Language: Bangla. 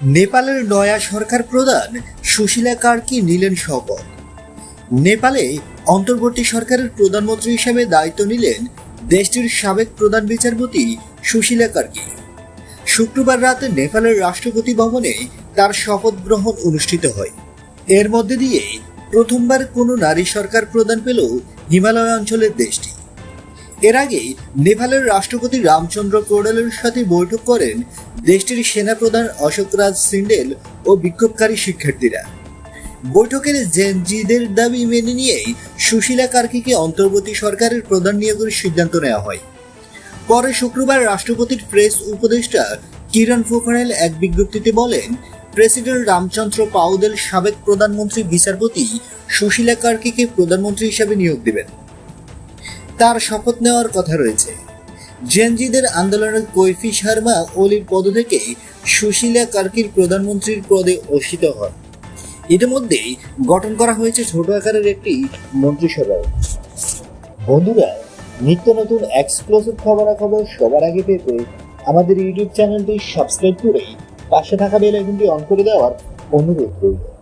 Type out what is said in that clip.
নেপালের নয়া সরকার প্রধান সুশীলা কার্কি নিলেন শপথ। নেপালে অন্তর্বর্তী সরকারের প্রধানমন্ত্রী হিসেবে দায়িত্ব নিলেন দেশটির সাবেক প্রধান বিচারপতি সুশীলা কার্কি। শুক্রবার রাতে নেপালের রাষ্ট্রপতি ভবনে তার শপথ গ্রহণ অনুষ্ঠিত হয়। এর মধ্যে দিয়ে প্রথমবার কোনো নারী সরকার প্রদান পেল হিমালয় অঞ্চলের দেশটি। এর আগে নেপালের রাষ্ট্রপতি রামচন্দ্র কোডালের সাথে বৈঠক করেন দেশটির সেনাপ্রধান অশোক রাজ সিন্ডেল ও বিক্ষোভকারী শিক্ষার্থীরা। বৈঠকের জেনজিদের দাবি মেনে নিয়েই সুশীলা কার্কিকে অন্তর্বর্তী সরকারের প্রধান নিয়োগের সিদ্ধান্ত নেওয়া হয়। পরে শুক্রবার রাষ্ট্রপতির প্রেস উপদেষ্টা কিরণ ফোখরেল এক বিজ্ঞপ্তিতে বলেন, প্রেসিডেন্ট রামচন্দ্র পাউদেল সাবেক প্রধানমন্ত্রী বিচারপতি সুশীলা কার্কিকে প্রধানমন্ত্রী হিসেবে নিয়োগ দেবেন। তার শপথ নেওয়ার কথা রয়েছে। জেনজিদের আন্দোলনের কৈফি শর্মা ওলির পদ থেকে সুশীলা কার্কির প্রধানমন্ত্রীর পদে অসিত হন। ইতিমধ্যেই গঠন করা হয়েছে ছোট আকারের একটি মন্ত্রিসভাও। বন্ধুরা, নিত্য নতুন এক্সক্লুসিভ খবরাখবর সবার আগে পেতে আমাদের ইউটিউব চ্যানেলটি সাবস্ক্রাইব করে পাশে থাকা বেল আইকনটি অন করে দেওয়ার অনুরোধ রইল।